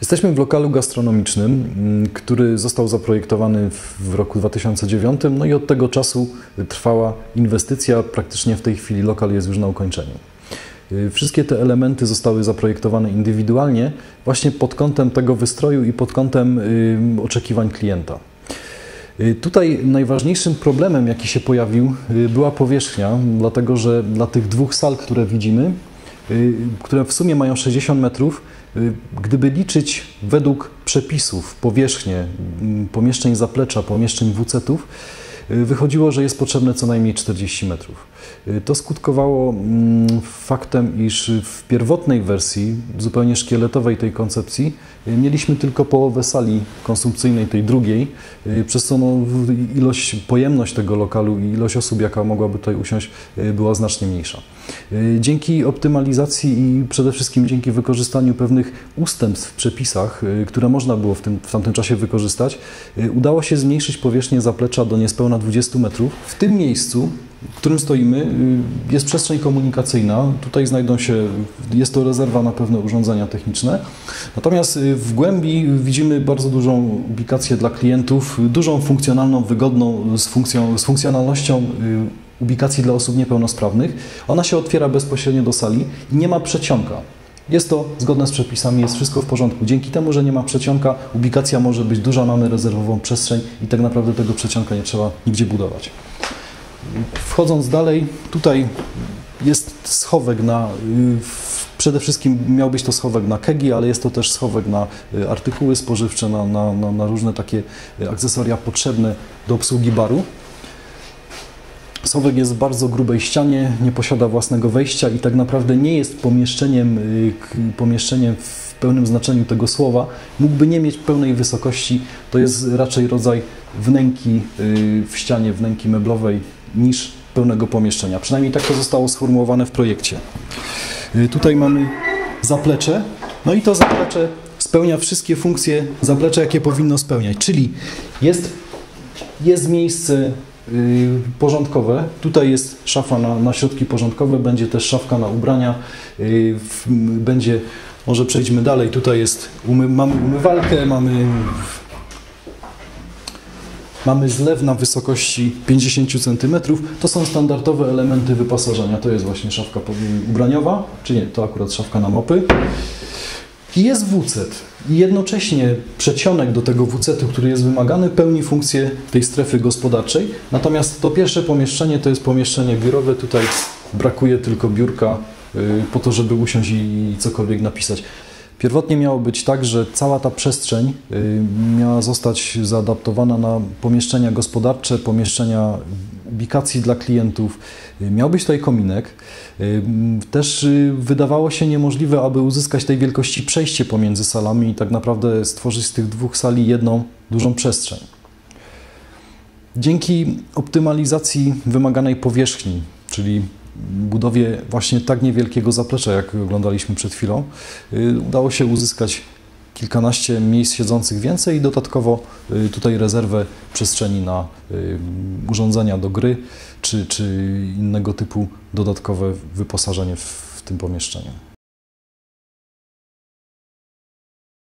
Jesteśmy w lokalu gastronomicznym, mm, który został zaprojektowany w roku 2009, no i od tego czasu trwała inwestycja. Praktycznie w tej chwili lokal jest już na ukończeniu. Y, Wszystkie te elementy zostały zaprojektowane indywidualnie, właśnie pod kątem tego wystroju i pod kątem y, oczekiwań klienta. Y, Tutaj najważniejszym problemem, jaki się pojawił, była powierzchnia, dlatego że dla tych dwóch sal, które widzimy, które w sumie mają 60 metrów, gdyby liczyć według przepisów powierzchnię mm, pomieszczeń zaplecza, pomieszczeń WC-ów, y, wychodziło, że jest potrzebne co najmniej 40 metrów. Y, To skutkowało mm, faktem, iż w pierwotnej wersji, zupełnie szkieletowej tej koncepcji, y, mieliśmy tylko połowę sali konsumpcyjnej, tej drugiej, y, przez co no, ilość, pojemność tego lokalu i ilość osób, jaka mogłaby tutaj usiąść, y, była znacznie mniejsza. Y, Dzięki optymalizacji i przede wszystkim dzięki wykorzystaniu pewnych ustępstw w przepisach, y, które można było w, tym, w tamtym czasie wykorzystać, y, udało się zmniejszyć powierzchnię zaplecza do niespełna 20 metrów. W tym miejscu, w którym stoimy, y, jest przestrzeń komunikacyjna. Tutaj znajdą się, jest to rezerwa na pewne urządzenia techniczne. Natomiast y, w głębi widzimy bardzo dużą ubikację dla klientów, y, dużą funkcjonalną, wygodną, z, funkcją, z funkcjonalnością ubikacji dla osób niepełnosprawnych. Ona się otwiera bezpośrednio do sali i nie ma przecionka. Jest to zgodne z przepisami, jest wszystko w porządku. Dzięki temu, że nie ma przecionka, ubikacja może być duża, mamy rezerwową przestrzeń i tak naprawdę tego przecionka nie trzeba nigdzie budować. Wchodząc dalej, tutaj jest schowek na. y, Przede wszystkim miał być to schowek na kegi, ale jest to też schowek na y, artykuły spożywcze, na, na, na, na różne takie y, akcesoria potrzebne do obsługi baru. Schowek jest w bardzo grubej ścianie, nie posiada własnego wejścia i tak naprawdę nie jest pomieszczeniem, y, pomieszczeniem w pełnym znaczeniu tego słowa. Mógłby nie mieć pełnej wysokości. To jest raczej rodzaj wnęki y, w ścianie, wnęki meblowej niż pełnego pomieszczenia. Przynajmniej tak to zostało sformułowane w projekcie. Y, Tutaj mamy zaplecze. No i to zaplecze spełnia wszystkie funkcje zaplecza, jakie powinno spełniać. Czyli jest, jest miejsce porządkowe. Tutaj jest szafa na, na środki porządkowe, będzie też szafka na ubrania. y, będzie, może przejdźmy dalej. Tutaj jest, umy, mamy umywalkę, mamy Mamy zlew na wysokości 50 cm. To są standardowe elementy wyposażenia. To jest właśnie szafka ubraniowa, czy nie, to akurat szafka na mopy. I jest WC. I jednocześnie przecionek do tego WC-u, który jest wymagany, pełni funkcję tej strefy gospodarczej. Natomiast to pierwsze pomieszczenie to jest pomieszczenie biurowe. Tutaj brakuje tylko biurka y, po to, żeby usiąść i cokolwiek napisać. Pierwotnie miało być tak, że cała ta przestrzeń y, miała zostać zaadaptowana na pomieszczenia gospodarcze, pomieszczenia ubikacji dla klientów. Y, Miał być tutaj kominek. Y, Też y, wydawało się niemożliwe, aby uzyskać tej wielkości przejście pomiędzy salami i tak naprawdę stworzyć z tych dwóch sali jedną dużą przestrzeń. Dzięki optymalizacji wymaganej powierzchni, czyli budowie właśnie tak niewielkiego zaplecza, jak oglądaliśmy przed chwilą, udało się uzyskać kilkanaście miejsc siedzących więcej i dodatkowo y, tutaj rezerwę przestrzeni na y, urządzenia do gry czy, czy innego typu dodatkowe wyposażenie w, w tym pomieszczeniu.